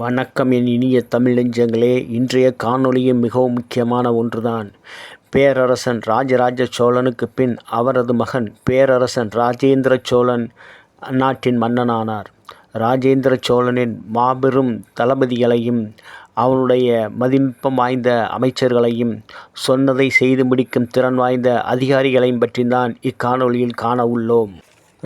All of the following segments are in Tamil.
வணக்கம் என் இனிய தமிழ் நெஞ்சங்களே இன்றைய காணொளியும் மிகவும் முக்கியமான ஒன்றுதான். பேரரசன் ராஜராஜ சோழனுக்கு பின் அவரது மகன் பேரரசன் ராஜேந்திர சோழன் அந்நாட்டின் மன்னனானார். ராஜேந்திர சோழனின் மாபெரும் தளபதிகளையும் அவனுடைய மதிப்பம் வாய்ந்த அமைச்சர்களையும் சொன்னதை செய்து முடிக்கும் திறன் வாய்ந்த அதிகாரிகளையும் பற்றி தான் இக்காணொலியில் காண உள்ளோம்.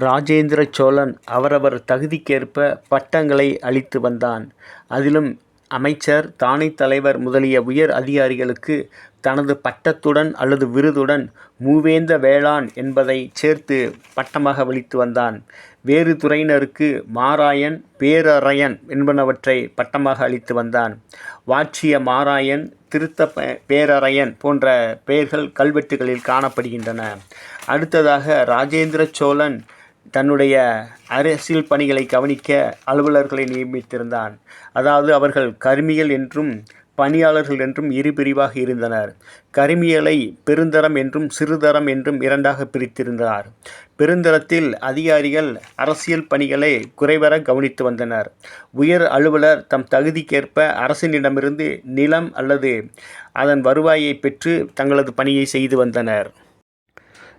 ராஜேந்திர சோழன் அவரவர் தகுதிக்கேற்ப பட்டங்களை அளித்து வந்தான். அதிலும் அமைச்சர் தானை தலைவர் முதலிய உயர் அதிகாரிகளுக்கு தனது பட்டத்துடன் அல்லது விருதுடன் மூவேந்த வேளாண் என்பதை சேர்த்து பட்டமாக வலித்து வந்தான். வேறு துறையினருக்கு மாராயன் பேரறையன் என்பனவற்றை பட்டமாக அளித்து வந்தான். வாட்சிய மாராயன் திருத்த பேரறையன் போன்ற பெயர்கள் கல்வெட்டுகளில் காணப்படுகின்றன. அடுத்ததாக ராஜேந்திர சோழன் தன்னுடைய அரசியல் பணிகளை கவனிக்க அலுவலர்களை நியமித்திருந்தான். அதாவது அவர்கள் கருமியல் என்றும் பணியாளர்கள் என்றும் இரு பிரிவாக இருந்தனர். கருமியலை பெருந்தரம் என்றும் சிறுதரம் என்றும் இரண்டாக பிரித்திருந்தார். பெருந்தரத்தில் அதிகாரிகள் அரசியல் பணிகளை குறைவர கவனித்து வந்தனர். உயர் அலுவலர் தம் தகுதிக்கேற்ப அரசினிடமிருந்து நிலம் அல்லது அதன் வருவாயை பெற்று தங்களது பணியை செய்து வந்தனர்.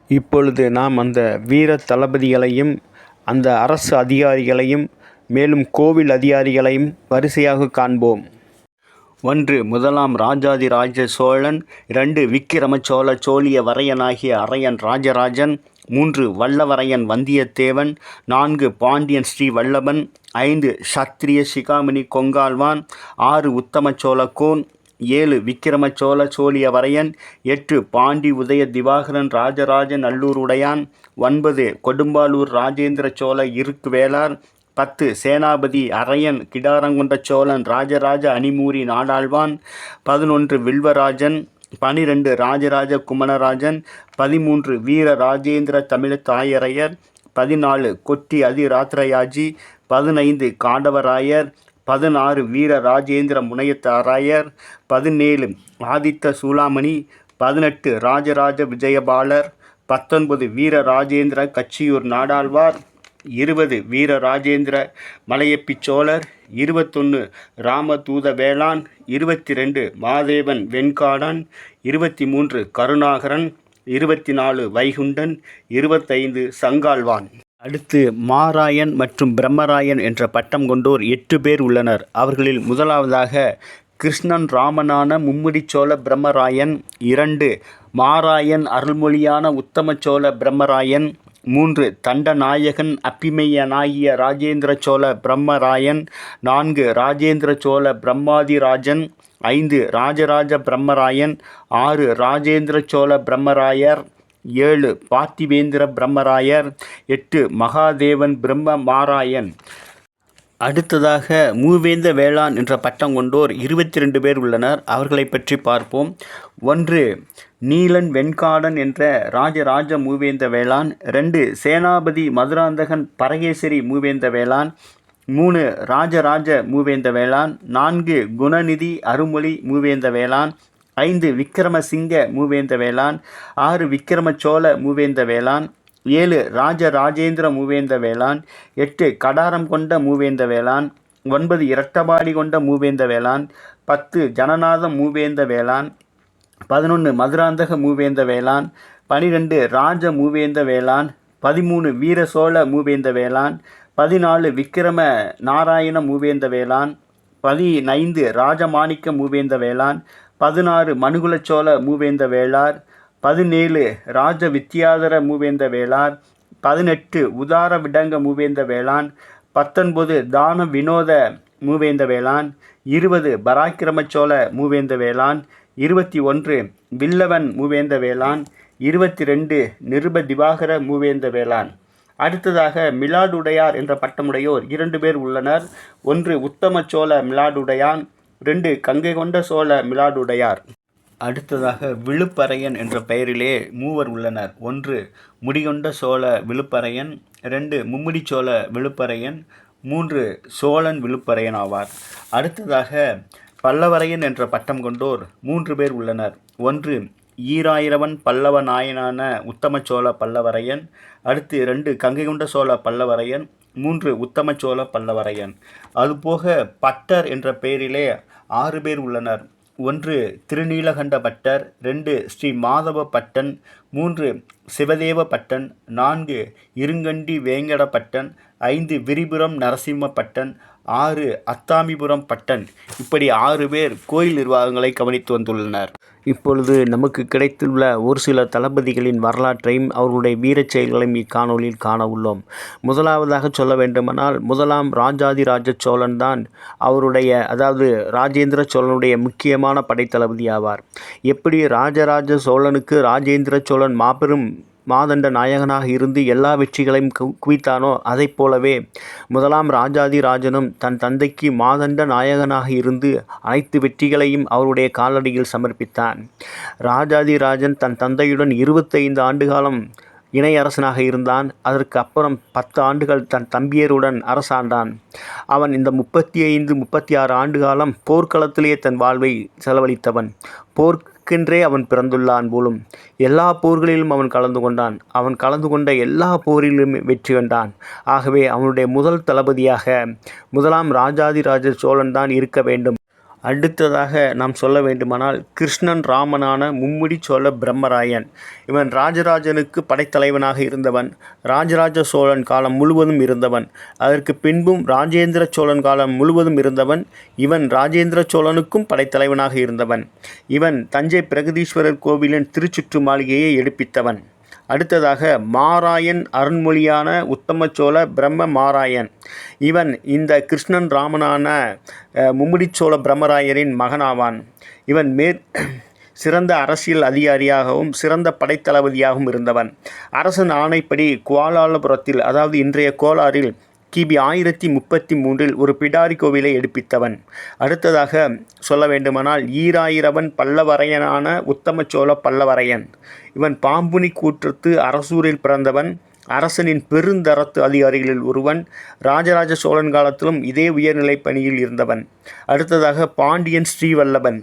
இப்பொழுது நாம் அந்த வீர தளபதிகளையும் அந்த அரசு அதிகாரிகளையும் மேலும் கோவில் அதிகாரிகளையும் வரிசையாக காண்போம். ஒன்று முதலாம் ராஜாதி ராஜ சோழன் இரண்டு விக்கிரம சோழ சோழிய வரையனாகிய அரையன் ராஜராஜன் மூன்று வல்லவரையன் வந்தியத்தேவன் நான்கு பாண்டியன் ஸ்ரீ வல்லபன் ஐந்து சத்திரிய சிகாமணி கொங்கால்வான் ஆறு உத்தம சோழ கோன் ஏழு விக்கிரம சோழ சோழிய வரையன் எட்டு பாண்டி உதய திவாகரன் ராஜராஜன் நல்லூருடையான் ஒன்பது கொடும்பாலூர் ராஜேந்திர சோழ இருக்கு வேளார் பத்து சேனாபதி அரையன் கிடாரங்குண்ட சோழன் ராஜராஜ அணிமூரி நாடாழ்வான் பதினொன்று வில்வராஜன் பனிரெண்டு ராஜராஜ குமணராஜன் பதிமூன்று வீர ராஜேந்திர தமிழ தாயரையர் பதினாலு கொட்டி அதிராத்திரயாஜி பதினைந்து காண்டவராயர் பதினாறு வீர ராஜேந்திர முனையத்தாராயர் பதினேழு ஆதித்த சூளாமணி பதினெட்டு ராஜராஜ விஜயபாலர் பத்தொன்பது வீர ராஜேந்திர கச்சியூர் நாடாழ்வார் இருபது வீர ராஜேந்திர மலையப்பிச்சோழர் இருபத்தொன்று ராமதூத வேளான் இருபத்தி ரெண்டு மாதேவன் வெண்காடன் இருபத்தி மூன்று கருணாகரன் இருபத்தி நாலு வைகுண்டன் இருபத்தைந்து சங்கால்வான் அடுத்து மாராயன் மற்றும் பிரம்மராயன் என்ற பட்டம் கொண்டோர் எட்டு பேர் உள்ளனர். அவர்களில் முதலாவதாக கிருஷ்ணன் ராமனான மும்முடிச்சோழ பிரம்மராயன் இரண்டு மாராயன் அருள்மொழியான உத்தமச்சோழ பிரம்மராயன் மூன்று தண்டநாயகன் அப்பிமையனாகிய ராஜேந்திர சோழ பிரம்மராயன் நான்கு ராஜேந்திர சோழ பிரம்மாதிராஜன் ஐந்து ராஜராஜ பிரம்மராயன் ஆறு ராஜேந்திர சோழ பிரம்மராயர் ஏழு பார்த்திவேந்திர பிரம்மராயர். எட்டு மகாதேவன் பிரம்ம மாராயன் அடுத்ததாக மூவேந்த வேளான் என்ற பட்டம் கொண்டோர் இருபத்தி ரெண்டு பேர் உள்ளனர். அவர்களை பற்றி பார்ப்போம். ஒன்று நீலன் வெண்காடன் என்ற ராஜராஜ மூவேந்த வேளான் ரெண்டு சேனாபதி மதுராந்தகன் பரகேசரி மூவேந்த வேளான் மூணு ராஜராஜ மூவேந்த வேளான் நான்கு குணநிதி அருமொழி மூவேந்த வேளான் ஐந்து விக்கிரமசிங்க மூவேந்த வேளான் ஆறு விக்கிரம சோழ மூவேந்த வேளான் ஏழு ராஜ ராஜேந்திர மூவேந்த வேளான் எட்டு கடாரம் கொண்ட மூவேந்த வேளான் ஒன்பது இரட்டபாடி கொண்ட மூவேந்த வேளான் பத்து ஜனநாத மூவேந்த வேளான் பதினொன்று மதுராந்தக மூவேந்த வேளான் பனிரெண்டு ராஜ மூவேந்த வேளான் பதிமூணு வீர சோழ மூவேந்த வேளான் பதினாலு விக்கிரம நாராயண மூவேந்த வேளான் பதினைந்து ராஜமாணிக்க மூவேந்த வேளான் பதினாறு மனுகுலச்சோழ மூவேந்த வேளார் பதினேழு ராஜ வித்யாதர மூவேந்த வேளார் பதினெட்டு உதார விடங்க மூவேந்த வேளான் பத்தொன்பது தான வினோத மூவேந்த வேளான் இருபது பராக்கிரம சோழ மூவேந்த வேளான் இருபத்தி ஒன்று வில்லவன் மூவேந்த வேளான் இருபத்தி ரெண்டு நிருப திவாகர மூவேந்த வேளான் அடுத்ததாக மிலாடுடையார் என்ற பட்டமுடையோர் இரண்டு பேர் உள்ளனர். ஒன்று உத்தமச்சோழ மிலாடுடையான் ரெண்டு கங்கை கொண்ட சோழ மிலாடுடையார். அடுத்ததாக விழுப்பறையன் என்ற பெயரிலே மூவர் உள்ளனர். ஒன்று முடிகொண்ட சோழ விழுப்பறையன். ரெண்டு மும்முடி சோழ விழுப்பறையன். மூன்று சோழன் விழுப்பறையன் ஆவார். அடுத்ததாக பல்லவரையன் என்ற பட்டம் கொண்டோர் மூன்று பேர் உள்ளனர். ஒன்று ஈராயிரவன் பல்லவ நாயனான உத்தமச்சோழ பல்லவரையன். அடுத்து ரெண்டு கங்கை கொண்ட சோழ பல்லவரையன். மூன்று உத்தம சோழ பல்லவரையன். அதுபோக பட்டர் என்ற பெயரிலே ஆறு பேர் உள்ளனர். ஒன்று திருநீலகண்ட பட்டர். ரெண்டு ஸ்ரீ மாதவ பட்டன். மூன்று சிவதேவ பட்டன். நான்கு இருங்கண்டி வேங்கட பட்டன். ஐந்து விரிபுரம் நரசிம்ம பட்டன். ஆறு அத்தாமிபுரம் பட்டன். இப்படி ஆறு பேர் கோயில் நிர்வாகங்களை கவனித்து வந்துள்ளனர். இப்பொழுது நமக்கு கிடைத்துள்ள ஒரு சில தளபதிகளின் வரலாற்றையும் அவர்களுடைய வீரச் செயல்களையும் இக்காணொலியில் காண உள்ளோம். முதலாவதாக சொல்ல வேண்டுமானால் முதலாம் ராஜாதிராஜ சோழன் தான் அவருடைய அதாவது ராஜேந்திர சோழனுடைய முக்கியமான படைத்தளபதி ஆவார். எப்படி ராஜராஜ சோழனுக்கு ராஜேந்திர சோழன் மாபெரும் மாதண்ட நாயகனாக இருந்து எல்லா வெற்றிகளையும் கு குவித்தானோ? அதைப் போலவே முதலாம் ராஜாதி ராஜனும் தன் தந்தைக்கு மாதண்ட நாயகனாக இருந்து அனைத்து வெற்றிகளையும் அவருடைய காலடியில் சமர்ப்பித்தான். ராஜாதி ராஜன் தன் தந்தையுடன் இருபத்தைந்து ஆண்டு காலம் இணை அரசனாக இருந்தான். அதற்கு அப்புறம் பத்து ஆண்டுகள் தன் தம்பியருடன் அரசாண்டான். அவன் இந்த முப்பத்தி ஐந்து முப்பத்தி ஆறு ஆண்டு காலம் போர்க்களத்திலேயே தன் வாழ்வை செலவழித்தவன். போர்க்கென்றே அவன் பிறந்துள்ளான் போலும். எல்லா போர்களிலும் அவன் கலந்து கொண்டான். அவன் கலந்து கொண்ட எல்லா போரிலும் வெற்றி கண்டான். ஆகவே அவனுடைய முதல் தளபதியாக முதலாம் ராஜாதிராஜ சோழன் தான் இருக்க வேண்டும். அடுத்ததாக நாம் சொல்ல வேண்டுமானால் கிருஷ்ணன் ராமனான மும்முடி சோழ பிரம்மராயன். இவன் ராஜராஜனுக்கு படைத்தலைவனாக இருந்தவன். ராஜராஜ சோழன் காலம் முழுவதும் இருந்தவன். அதற்கு பின்பும் ராஜேந்திர சோழன் காலம் முழுவதும் இருந்தவன். இவன் ராஜேந்திர சோழனுக்கும் படைத்தலைவனாக இருந்தவன். இவன் தஞ்சை பிரகதீஸ்வரர் கோவிலின் திருச்சுற்று மாளிகையை எடுப்பித்தவன். அடுத்ததாக மாராயன் அருண்மொழியான உத்தமச்சோழ பிரம்ம மாராயன். இவன் இந்த கிருஷ்ணன் ராமனான மும்முடிச்சோழ பிரம்மராயரின் மகனாவான். இவன் மேற் சிறந்த அரசியல் அதிகாரியாகவும் சிறந்த படைத்தளபதியாகவும் இருந்தவன். அரசன் ஆணைப்படி குவாலாலபுரத்தில் அதாவது இன்றைய கோலாரில் கிபி ஆயிரத்தி முப்பத்தி மூன்றில் ஒரு பிடாரி கோவிலை எடுப்பித்தவன். அடுத்ததாக சொல்ல வேண்டுமானால் ஈராயிரவன் பல்லவரையனான உத்தமச்சோழ பல்லவரையன். இவன் பாம்புனி கூற்றத்து அரசூரில் பிறந்தவன். அரசனின் பெருந்தரத்து அதிகாரிகளில் ஒருவன். ராஜராஜ சோழன் காலத்திலும் இதே உயர்நிலை பணியில் இருந்தவன். அடுத்ததாக பாண்டியன் ஸ்ரீவல்லபன்.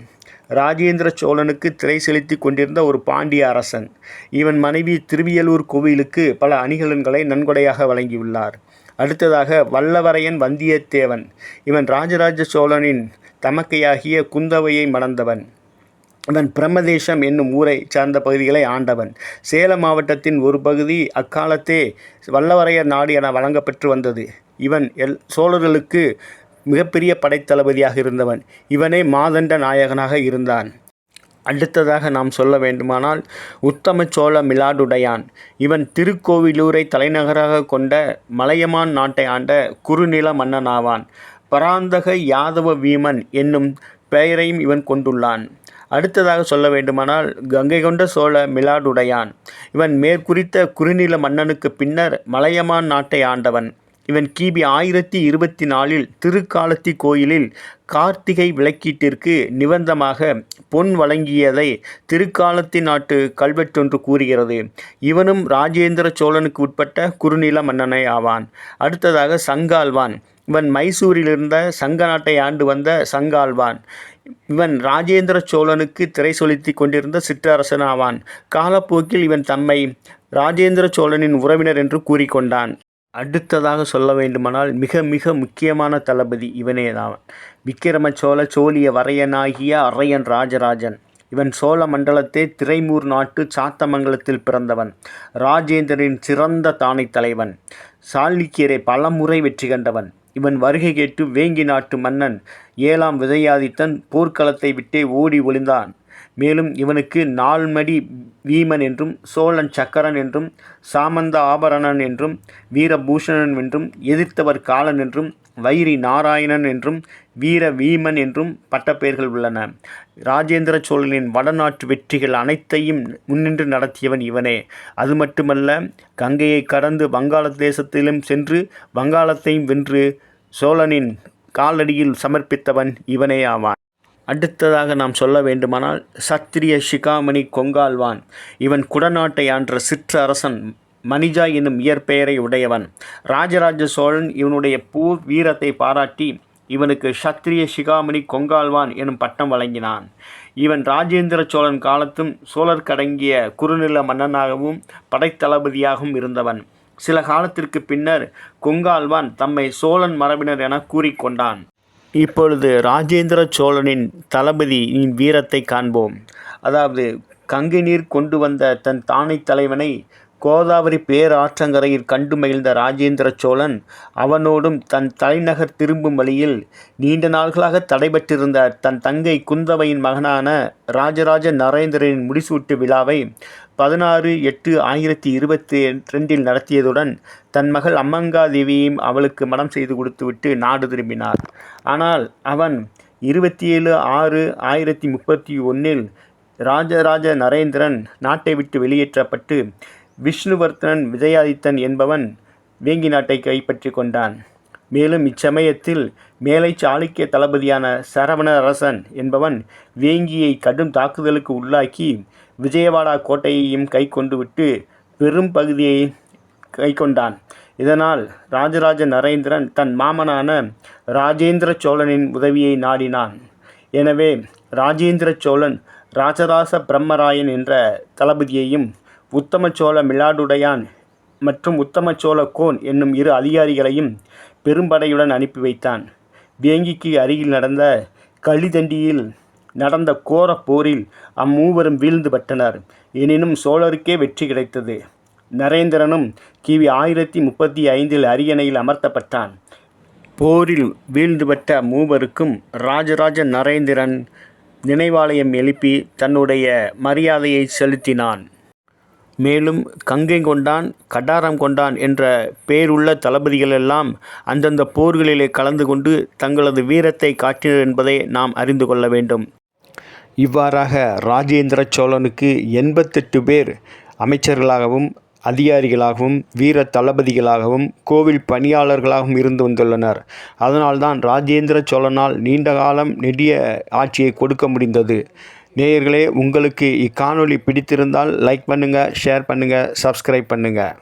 ராஜேந்திர சோழனுக்கு திரை செலுத்தி கொண்டிருந்த ஒரு பாண்டிய அரசன். இவன் மனைவி திருவியலூர் கோவிலுக்கு பல அணிகலன்களை நன்கொடையாக வழங்கியுள்ளார். அடுத்ததாக வல்லவரையன் வந்தியத்தேவன். இவன் ராஜராஜ சோழனின் தமக்கையாகிய குந்தவையை மணந்தவன். இவன் பிரம்மதேசம் என்னும் ஊரை சார்ந்த பகுதிகளை ஆண்டவன். சேலம் மாவட்டத்தின் ஒரு பகுதி அக்காலத்தே வல்லவரையர் நாடு என வழங்கப்பெற்று வந்தது. இவன் எல் சோழர்களுக்கு மிகப்பெரிய படைத்தளபதியாக இருந்தவன். இவனே மாதண்ட நாயகனாக இருந்தான். அடுத்ததாக நாம் சொல்ல வேண்டுமானால் உத்தம சோழ மிலாடுடையான். இவன் திருக்கோவிலூரை தலைநகராக கொண்ட மலையமான் நாட்டை ஆண்ட குறுநில மன்னனாவான். பராந்தக யாதவ வீமன் என்னும் பெயரையும் இவன் கொண்டுள்ளான். அடுத்ததாக சொல்ல வேண்டுமானால் கங்கை கொண்ட சோழ மிலாடுடையான். இவன் மேற்குறித்த குறுநில மன்னனுக்கு பின்னர் மலையமான் நாட்டை ஆண்டவன். இவன் கிபி ஆயிரத்தி இருபத்தி நாலில் திருக்காலத்தி கோயிலில் கார்த்திகை விளக்கீட்டிற்கு நிபந்தமாக பொன் வழங்கியதை திருக்காலத்தி நாட்டு கல்வெட்டொன்று கூறுகிறது. இவனும் ராஜேந்திர சோழனுக்கு உட்பட்ட குறுநில மன்னனே ஆவான். அடுத்ததாக சங்கால்வான். இவன் மைசூரில் இருந்த சங்க நாட்டை ஆண்டு வந்த சங்கால்வான். இவன் ராஜேந்திர சோழனுக்கு திரை சொலுத்தி கொண்டிருந்த சிற்றரசன் ஆவான் காலப்போக்கில் இவன் தம்மை ராஜேந்திர சோழனின் உறவினர் என்று கூறிக்கொண்டான் அடுத்ததாக சொல்ல வேண்டுமானால் மிக மிக முக்கியமான தளபதி இவனே தான். விக்கிரம சோழ சோழிய வரையனாகிய அரையன் ராஜராஜன். இவன் சோழ மண்டலத்தே திரைமூர் நாட்டு சாத்தமங்கலத்தில் பிறந்தவன். ராஜேந்திரனின் சிறந்த தானை தலைவன். சாளுக்கியரை பலமுறை வெற்றி கண்டவன். இவன் வருகை கேட்டு வேங்கி நாட்டு மன்னன். ஏழாம் விஜயாதித்தன் போர்க்களத்தை விட்டே ஓடி ஒளிந்தான். மேலும் இவனுக்கு நால்மடி வீமன் என்றும் சோழன் சக்கரன் என்றும் சாமந்த ஆபரணன் என்றும் வீரபூஷணன் என்றும் எதிர்த்தவர் காலன் என்றும் வைரி நாராயணன் என்றும் வீர வீமன் என்றும் பட்டப்பெயர்கள் உள்ளன. ராஜேந்திர சோழனின் வடநாட்டு வெற்றிகள் அனைத்தையும் முன்னின்று நடத்தியவன் இவனே. அது மட்டுமல்ல கங்கையை கடந்து வங்காள தேசத்திலும் சென்று வங்காளத்தையும் வென்று சோழனின் காலடியில் சமர்ப்பித்தவன் இவனே ஆவான். அடுத்ததாக நாம் சொல்ல வேண்டுமானால் சத்திரிய சிகாமணி கொங்கால்வான். இவன் குடநாட்டை ஆன்ற சிற்றரசன் மணிஜா என்னும் இயற்பெயரை உடையவன். ராஜராஜ சோழன் இவனுடைய பூ வீரத்தை பாராட்டி இவனுக்கு சத்திரிய சிகாமணி கொங்கால்வான் எனும் பட்டம் வழங்கினான். இவன் ராஜேந்திர சோழன் காலத்தும் சோழர் கடங்கிய குறுநில மன்னனாகவும் படைத்தளபதியாகவும் இருந்தவன். சில காலத்திற்கு பின்னர் கொங்கால்வான் தம்மை சோழன் மரபினர் என கூறிக்கொண்டான். இப்பொழுது ராஜேந்திர சோழனின் தளபதியின் வீரத்தை காண்போம். அதாவது கங்கை நீர் கொண்டு வந்த தன் தானை தலைவனை கோதாவரி பேராற்றங்கரையில் கண்டு மகிழ்ந்த ராஜேந்திர சோழன் அவனோடும் தன் தலைநகர் திரும்பும் வழியில் நீண்ட நாள்களாக தடைபட்டிருந்த தன் தங்கை குந்தவையின் மகனான ராஜராஜ நரேந்திரனின் முடிசூட்டு விழாவை பதினாறு எட்டு ஆயிரத்தி இருபத்தி ரெண்டில் நடத்தியதுடன் தன் மகள் அம்மங்காதேவியையும் அவளுக்கு மனம் செய்து கொடுத்துவிட்டு நாடு திரும்பினார். ஆனால் அவன் இருபத்தி ஏழு ஆறு ஆயிரத்தி முப்பத்தி ஒன்றில் ராஜராஜ நரேந்திரன் நாட்டை விட்டு வெளியேற்றப்பட்டு விஷ்ணுவர்த்தனன் விஜயாதித்தன் என்பவன் வேங்கி நாட்டை கைப்பற்றி கொண்டான். மேலும் இச்சமயத்தில் மேலை சாளுக்கிய தளபதியான சரவண அரசன் என்பவன் வேங்கியை கடும் தாக்குதலுக்கு உள்ளாக்கி விஜயவாடா கோட்டையையும் கை கொண்டு விட்டு பெரும் பகுதியை கை கொண்டான் இதனால் ராஜராஜ நரேந்திரன் தன் மாமனான ராஜேந்திர சோழனின் உதவியை நாடினான். எனவே ராஜேந்திர சோழன் ராஜராச பிரம்மராயன் என்ற தளபதியையும் உத்தம சோழ மிலாடுடையான் மற்றும் உத்தம சோழ கோன் என்னும் இரு அதிகாரிகளையும் பெரும்படையுடன் அனுப்பி வைத்தான். வேங்கிக்கு அருகில் நடந்த களிதண்டியில் நடந்த கோர போரில் அம்மூவரும் வீழ்ந்து பட்டனர். எனினும் சோழருக்கே வெற்றி கிடைத்தது. நரேந்திரனும் கிவி ஆயிரத்தி முப்பத்தி ஐந்தில் அரியணையில் அமர்த்தப்பட்டான். போரில் வீழ்ந்துபட்ட மூவருக்கும் ராஜராஜ நரேந்திரன் நினைவாலயம் எழுப்பி தன்னுடைய மரியாதையை செலுத்தினான். மேலும் கங்கை கொண்டான் கடாரம் கொண்டான் என்ற பேருள்ள தளபதிகளெல்லாம் அந்தந்த போர்களிலே கலந்து கொண்டு தங்களது வீரத்தை காட்டினர் என்பதை நாம் அறிந்து கொள்ள வேண்டும். இவ்வாறாக ராஜேந்திர சோழனுக்கு எண்பத்தெட்டு பேர் அமைச்சர்களாகவும் அதிகாரிகளாகவும் வீர தளபதிகளாகவும் கோவில் பணியாளர்களாகவும் இருந்து வந்துள்ளனர். அதனால்தான் ராஜேந்திர சோழனால் நீண்ட காலம் நெடிய ஆட்சியை கொடுக்க முடிந்தது. நேயர்களே உங்களுக்கு இக்காணொலி பிடித்திருந்தால் லைக் பண்ணுங்கள் ஷேர் பண்ணுங்கள் சப்ஸ்கிரைப் பண்ணுங்கள்